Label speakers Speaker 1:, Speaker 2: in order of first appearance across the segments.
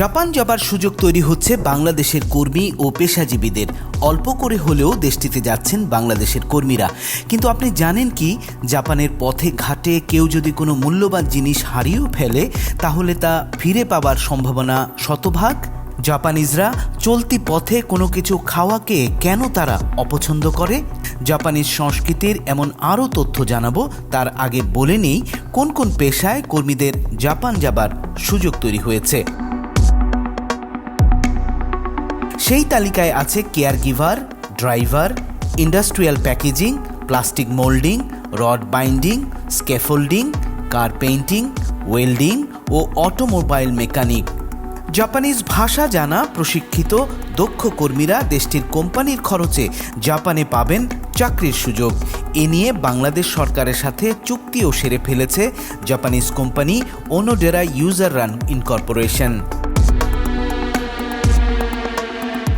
Speaker 1: Japan যাবার সুযোগ তৈরি হচ্ছে বাংলাদেশের কর্মী ও পেশাজীবীদের। অল্প করে হলেও দেশটিতে যাচ্ছেন বাংলাদেশের কর্মীরা। কিন্তু আপনি জানেন কি, জাপানের পথে ঘাটে কেউ যদি কোনো মূল্যবান জিনিস হারিয়েও ফেলে, তাহলে তা ফিরে পাবার সম্ভাবনা শতভাগ? জাপানিজরা চলতি পথে কোনো কিছু খাওয়াকে কেন তারা অপছন্দ করে? জাপানিজ সংস্কৃতির এমন আরও তথ্য জানাব, তার আগে বলে নেই কোন কোন পেশায় কর্মীদের জাপান যাবার সুযোগ তৈরি হয়েছে। সেই তালিকায় আছে care giver, driver, industrial packaging, plastic moulding, rod binding scaffolding car painting, welding ও অটোমোবাইল মেকানিক। জাপানিজ ভাষা জানা, প্রশিক্ষিত, দক্ষ কর্মীরা দেশটির কোম্পানির খরচে জাপানে পাবেন চাকরির সুযোগ। এ নিয়ে বাংলাদেশ সরকারের সাথে চুক্তিও সেরে ফেলেছে Japanese company Onodera user run incorporation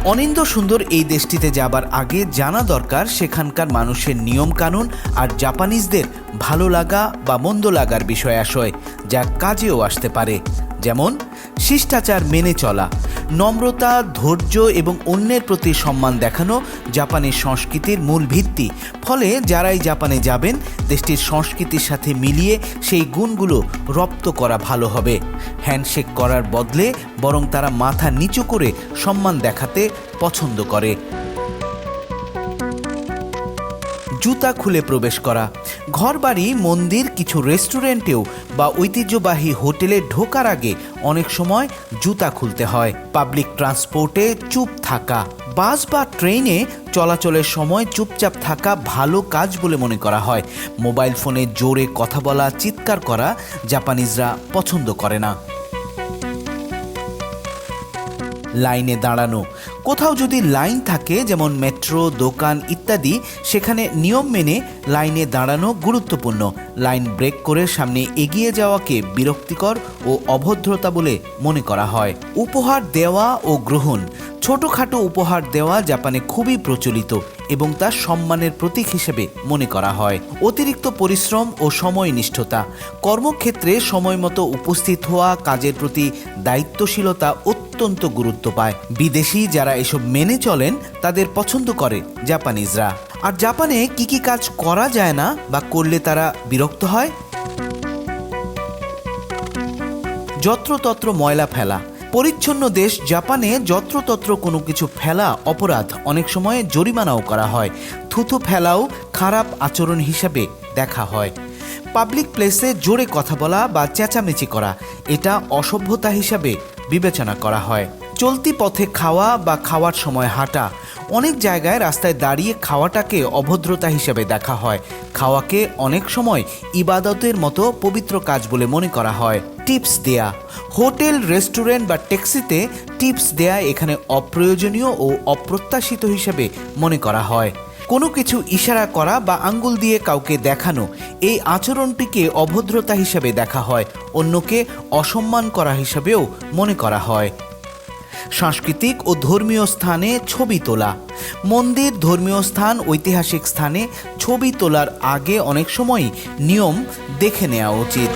Speaker 1: অনিন্দ সুন্দর এই দেশটিতে যাবার আগে জানা দরকার সেখানকার মানুষের নিয়মকানুন আর জাপানিজদের ভালো লাগা বা মন্দ লাগার বিষয় আশয় যা কাজেও আসতে পারে। যেমন, শিষ্টাচার মেনে চলা। নম্রতা, ধৈর্য এবং অন্যের প্রতি সম্মান দেখানো জাপানের সংস্কৃতির মূল ভিত্তি। ফলে যারাই জাপানে যাবেন, দেশটির সংস্কৃতির সাথে মিলিয়ে সেই গুণগুলো রপ্ত করা ভালো হবে। হ্যান্ডশেক করার বদলে বরং তারা মাথা নিচু করে সম্মান দেখাতে পছন্দ করে। জুতা খুলে প্রবেশ করা। ঘরবাড়ি, মন্দির, কিছু রেস্টুরেন্টেও বা ঐতিহ্যবাহী হোটেলে ঢোকার আগে অনেক সময় জুতা খুলতে হয়। পাবলিক ট্রান্সপোর্টে চুপ থাকা, বাস বা ট্রেনে চলাচলের সময় চুপচাপ থাকা ভালো কাজ বলে মনে করা হয়। মোবাইল ফোনে জোরে কথা বলা, চিৎকার করা জাপানিজরা পছন্দ করে না। লাইনে দাঁড়ানো কোথাও যদি লাইন থাকে, যেমন মেট্রো, দোকান ইত্যাদি, সেখানে নিয়ম মেনে লাইনে দাঁড়ানো গুরুত্বপূর্ণ। লাইন ব্রেক করে সামনে এগিয়ে যাওয়াকে বিরক্তিকর ও অভদ্রতা বলে মনে করা হয়। উপহার দেওয়া ও গ্রহণ। ছোটখাটো উপহার দেওয়া জাপানে খুবই প্রচলিত এবং তা সম্মানের প্রতীক হিসেবে মনে করা হয়। অতিরিক্ত পরিশ্রম ও সময়নিষ্ঠতা। কর্মক্ষেত্রে সময় মতো উপস্থিত হওয়া, কাজের প্রতি দায়িত্বশীলতা অত্যন্ত গুরুত্ব পায়। বিদেশি যারা এসব মেনে চলেন, তাদের পছন্দ করে জাপানিজরা। আর জাপানে কি কি কাজ করা যায় না বা করলে তারা বিরক্ত হয়? যত্রতত্র ময়লা ফেলা। পরিচ্ছন্ন দেশ জাপানে যত্রতত্র কোনো কিছু ফেলা অপরাধ। অনেক সময় জরিমানাও করা হয়। থুথু ফেলাও খারাপ আচরণ হিসাবে দেখা হয়। পাবলিক প্লেসে জোরে কথা বলা বা চেঁচামেচি করা, এটা অসভ্যতা হিসাবে বিবেচনা করা হয়। চলতি পথে খাওয়া বা খাওয়ার সময় হাঁটা। অনেক জায়গায় রাস্তায় দাঁড়িয়ে খাওয়াটাকে অভদ্রতা হিসেবে দেখা হয়। খাওয়াকে অনেক সময় ইবাদতের মতো পবিত্র কাজ বলে মনে করা হয়। টিপস দেয়া। হোটেল, রেস্টুরেন্ট বা ট্যাক্সিতে টিপস দেয়া এখানে অপ্রয়োজনীয় ও অপ্রত্যাশিত হিসেবে মনে করা হয়। কোনো কিছু ইশারা করা বা আঙ্গুল দিয়ে কাউকে দেখানো, এই আচরণটিকে অভদ্রতা হিসেবে দেখা হয়, অন্যকে অসম্মান করা হিসেবেও মনে করা হয়। সাংস্কৃতিক ও ধর্মীয় স্থানে ছবি তোলা। মন্দির, ধর্মীয় স্থান, ঐতিহাসিক স্থানে ছবি তোলার আগে অনেক সময়ই নিয়ম দেখে নেওয়া উচিত।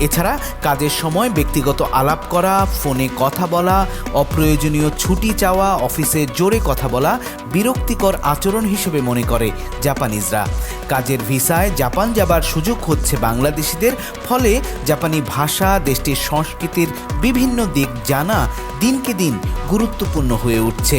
Speaker 1: এছাড়া কাজের সময় ব্যক্তিগত আলাপ করা, ফোনে কথা বলা, অপ্রয়োজনীয় ছুটি চাওয়া, অফিসে জোরে কথা বলা বিরক্তিকর আচরণ হিসেবে মনে করে জাপানিজরা। কাজের ভিসায় জাপান যাবার সুযোগ হচ্ছে বাংলাদেশিদের, ফলে জাপানি ভাষা, দেশটির সংস্কৃতির বিভিন্ন দিক জানা দিনকে দিন গুরুত্বপূর্ণ হয়ে উঠছে।